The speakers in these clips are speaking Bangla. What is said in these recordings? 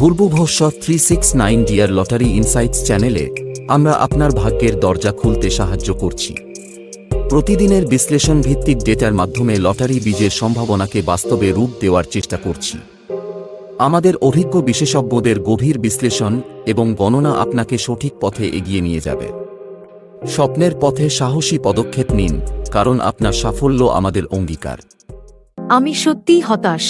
ভূর্ভুভস্বর three six nine dear lottery insights চ্যানেলে আমরা আপনার ভাগ্যের দরজা খুলতে সাহায্য করছি। প্রতিদিনের বিশ্লেষণ ভিত্তিক ডেটার মাধ্যমে লটারি বীজের সম্ভাবনাকে বাস্তবে রূপ দেওয়ার চেষ্টা করছি। আমাদের অভিজ্ঞ বিশেষজ্ঞদের গভীর বিশ্লেষণ এবং গণনা আপনাকে সঠিক পথে এগিয়ে নিয়ে যাবে। স্বপ্নের পথে সাহসী পদক্ষেপ নিন, কারণ আপনার সাফল্য আমাদের অঙ্গীকার। আমি সত্যিই হতাশ।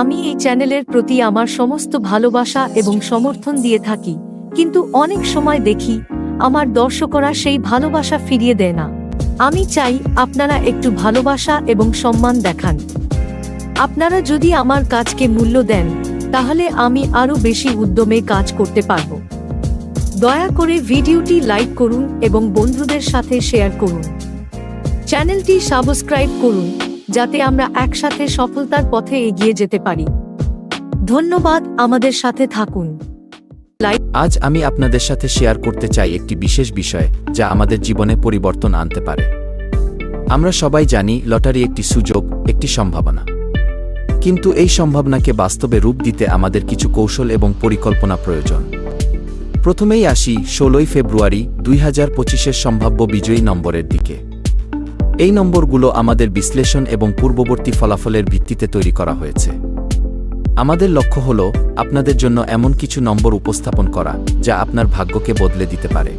আমি এই চ্যানেলের প্রতি আমার সমস্ত ভালোবাসা এবং সমর্থন দিয়ে থাকি, কিন্তু অনেক সময় দেখি, আমার দর্শকরা সেই ভালোবাসা ফিরিয়ে দেয় না। আমি চাই আপনারা একটু ভালোবাসা এবং সম্মান দেখান। আপনারা যদি আমার কাজকে মূল্য দেন, তাহলে আমি আরও বেশি উদ্যমে কাজ করতে পারব। দয়া করে ভিডিওটি লাইক করুন এবং বন্ধুদের সাথে শেয়ার করুন। চ্যানেলটি সাবস্ক্রাইব করুন। যাতে আমরা একসাথে সফলতার পথে এগিয়ে যেতে পারি। ধন্যবাদ আমাদের সাথে থাকুন। আজ আমি আপনাদের সাথে শেয়ার করতে চাই একটি বিশেষ বিষয়, যা আমাদের জীবনে পরিবর্তন আনতে পারে। আমরা সবাই জানি লটারি একটি সুযোগ, একটি সম্ভাবনা। কিন্তু এই সম্ভাবনাকে বাস্তবে রূপ দিতে আমাদের কিছু কৌশল এবং পরিকল্পনা প্রয়োজন। প্রথমেই আসি ষোলোই ফেব্রুয়ারি দুই হাজার পঁচিশের সম্ভাব্য বিজয়ী নম্বরের দিকে। এই নম্বরগুলো আমাদের বিশ্লেষণ এবং পূর্ববর্তী ফলাফলের ভিত্তিতে তৈরি করা হয়েছে। আমাদের লক্ষ্য হল আপনাদের জন্য এমন কিছু নম্বর উপস্থাপন করা, যা আপনার ভাগ্যকে বদলে দিতে পারে।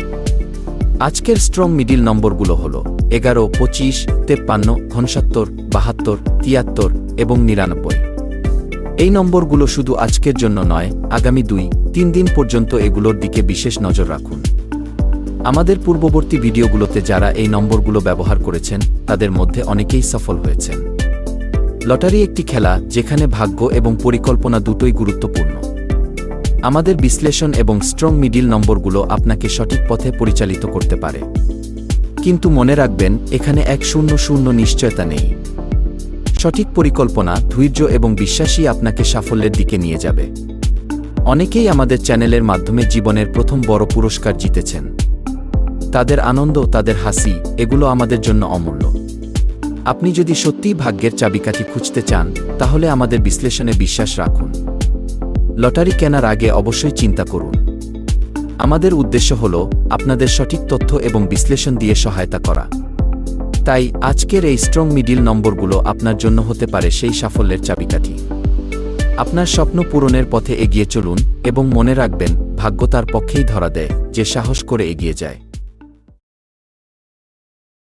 আজকের স্ট্রং মিডিল নম্বরগুলো হল এগারো, পঁচিশ, তেপ্পান্ন ঘনসাত্তর বাহাত্তর, তিয়াত্তর এবং নিরানব্বই। এই নম্বরগুলো শুধু আজকের জন্য নয়, আগামী দুই, তিন দিন পর্যন্ত এগুলোর দিকে বিশেষ নজর রাখুন। আমাদের পূর্ববর্তী ভিডিওগুলোতে যারা এই নম্বরগুলো ব্যবহার করেছেন, তাদের মধ্যে অনেকেই সফল হয়েছেন। লটারি একটি খেলা, যেখানে ভাগ্য এবং পরিকল্পনা দুটোই গুরুত্বপূর্ণ। আমাদের বিশ্লেষণ এবং স্ট্রং মিডিল নম্বরগুলো আপনাকে সঠিক পথে পরিচালিত করতে পারে। কিন্তু মনে রাখবেন, এখানে এক শূন্য শূন্য নিশ্চয়তা নেই। সঠিক পরিকল্পনা, ধৈর্য এবং বিশ্বাসই আপনাকে সাফল্যের দিকে নিয়ে যাবে। অনেকেই আমাদের চ্যানেলের মাধ্যমে জীবনের প্রথম বড় পুরস্কার জিতেছেন। তাদের আনন্দ, তাদের হাসি, এগুলো আমাদের জন্য অমূল্য। আপনি যদি সত্যিই ভাগ্যের চাবিকাঠি খুঁজতে চান, তাহলে আমাদের বিশ্লেষণে বিশ্বাস রাখুন। লটারি কেনার আগে অবশ্যই চিন্তা করুন। আমাদের উদ্দেশ্য হল আপনাদের সঠিক তথ্য এবং বিশ্লেষণ দিয়ে সহায়তা করা। তাই আজকের এই স্ট্রং মিডিল নম্বরগুলো আপনার জন্য হতে পারে সেই সাফল্যের চাবিকাঠি। আপনার স্বপ্ন পূরণের পথে এগিয়ে চলুন এবং মনে রাখবেন, ভাগ্য তার পক্ষেই ধরা দেয়, যে সাহস করে এগিয়ে যায়।